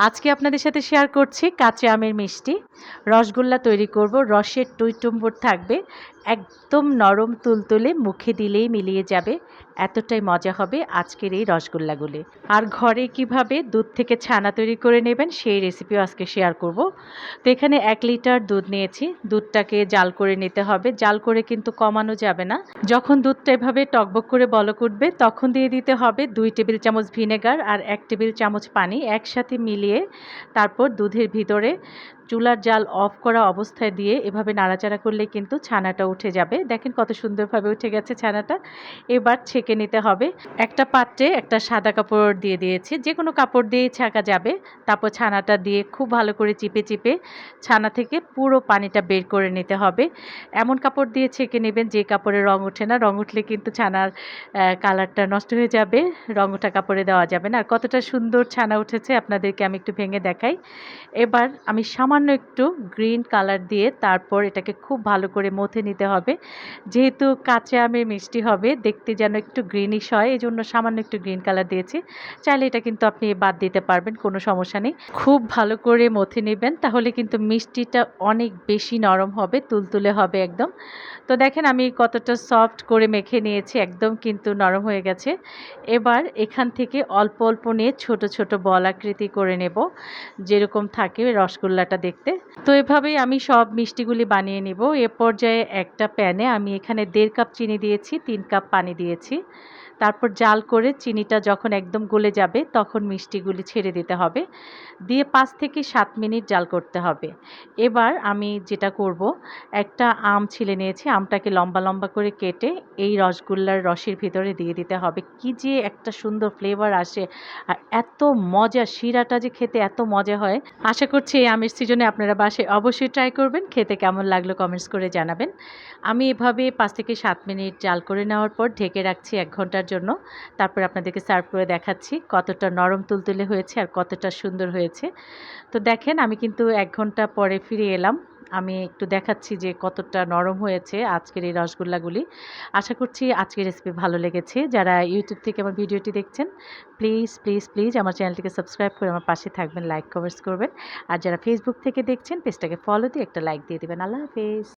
আজকে আপনাদের সাথে শেয়ার করছি কাঁচা আমের মিষ্টি। রসগোল্লা তৈরি করব রসের টুইটুম্বর থাকবে। একদম নরম তুলতুলে মুখে দিলেই মিলিয়ে যাবে। এতটাই মজা হবে আজকের এই রসগোল্লাগুলি। আর ঘরে কীভাবে দুধ থেকে ছানা তৈরি করে নেবেন সেই রেসিপিও আজকে শেয়ার করব। তো এখানে এক লিটার দুধ নিয়েছি। দুধটাকে জাল করে নিতে হবে। জাল করে কিন্তু কমানো যাবে না। যখন দুধটা এভাবে টকবক করে বলক উঠবে, তখন দিয়ে দিতে হবে দুই টেবিল চামচ ভিনেগার আর এক টেবিল চামচ পানি একসাথে মিলিয়ে তারপর দুধের ভিতরে চুলার জাল অফ করা অবস্থায় দিয়ে এভাবে নাড়াচাড়া করলে কিন্তু ছানাটা উঠে যাবে। দেখেন কত সুন্দরভাবে উঠে গেছে ছানাটা। এবার ছেঁকে নিতে হবে। একটা পাত্রে একটা সাদা কাপড় দিয়ে দিয়েছি। যে কোনো কাপড় দিয়ে ছাঁকা যাবে। তারপর ছানাটা দিয়ে খুব ভালো করে চিপে চিপে ছানা থেকে পুরো পানিটা বের করে নিতে হবে। এমন কাপড় দিয়ে ছেঁকে নেবেন যে কাপড়ে রং ওঠে না। রং উঠলে কিন্তু ছানার কালারটা নষ্ট হয়ে যাবে। রং ওঠা কাপড়ে দেওয়া যাবে না। আর কতটা সুন্দর ছানা উঠেছে আপনাদেরকে আমি একটু ভেঙে দেখাই। এবার আমি সামান্য একটু গ্রিন কালার দিয়ে তারপর এটাকে খুব ভালো করে মথে নিতে হবে। যেহেতু কাঁচা আমের মিষ্টি হবে, দেখতে যেন একটু গ্রিনিশ হয় এই জন্য সামান্য একটু গ্রিন কালার দিয়েছি। চাইলে এটা কিন্তু আপনি বাদ দিতে পারবেন, কোনো সমস্যা নেই। খুব ভালো করে মথে নেবেন, তাহলে কিন্তু মিষ্টিটা অনেক বেশি নরম হবে, তুলতুলে হবে একদম। তো দেখেন আমি কতটা সফট করে মেখে নিয়েছি, একদম কিন্তু নরম হয়ে গেছে। এবার এখান থেকে অল্প অল্প নিয়ে ছোট ছোট বল আকৃতি করে নেব, যেরকম থাকে রসগোল্লাটা দেখতে। তো এভাবেই আমি সব মিষ্টিগুলি বানিয়ে নিব। এ পর্যায়ে একটা প্যানে আমি এখানে দেড় কাপ চিনি দিয়েছি, তিন কাপ পানি দিয়েছি। তারপর জাল করে চিনিটা যখন একদম গলে যাবে, তখন মিষ্টিগুলি ছেড়ে দিতে হবে। দিয়ে পাঁচ থেকে সাত মিনিট জাল করতে হবে। এবার আমি যেটা করব, একটা আম ছিলে নিয়েছি, আমটাকে লম্বা লম্বা করে কেটে এই রসগোল্লার রসের ভিতরে দিয়ে দিতে হবে। কি যে একটা সুন্দর ফ্লেভার আসে আর এত মজা, শিরাটা যে খেতে এত মজা হয়। আশা করছি এই আমের সিজনে আপনারা বাসে অবশ্যই ট্রাই করবেন। খেতে কেমন লাগল কমেন্টস করে জানাবেন। আমি এভাবে পাঁচ থেকে সাত মিনিট জাল করে নেওয়ার পর ঢেকে রাখছি এক ঘণ্টার জন্য। তারপর আপনাদেরকে সার্ভ করে দেখাচ্ছি কতটা নরম তুলতুলে হয়েছে আর কতটা সুন্দর হয়েছে। তো দেখেন, আমি কিন্তু এক ঘণ্টা পরে ফিরে এলাম। আমি একটু দেখাচ্ছি যে কতটা নরম হয়েছে আজকের এই রসগোল্লাগুলি। আশা করছি আজকের রেসিপি ভালো লেগেছে। যারা ইউটিউব থেকে আমার ভিডিওটি দেখছেন প্লিজ প্লিজ প্লিজ আমার চ্যানেলটিকে সাবস্ক্রাইব করে আমার পাশে থাকবেন লাইক কমেন্টস করবেন। আর যারা ফেসবুক থেকে দেখছেন পেজটাকে ফলো দিয়ে একটা লাইক দিয়ে দেবেন। আল্লাহ হাফেজ।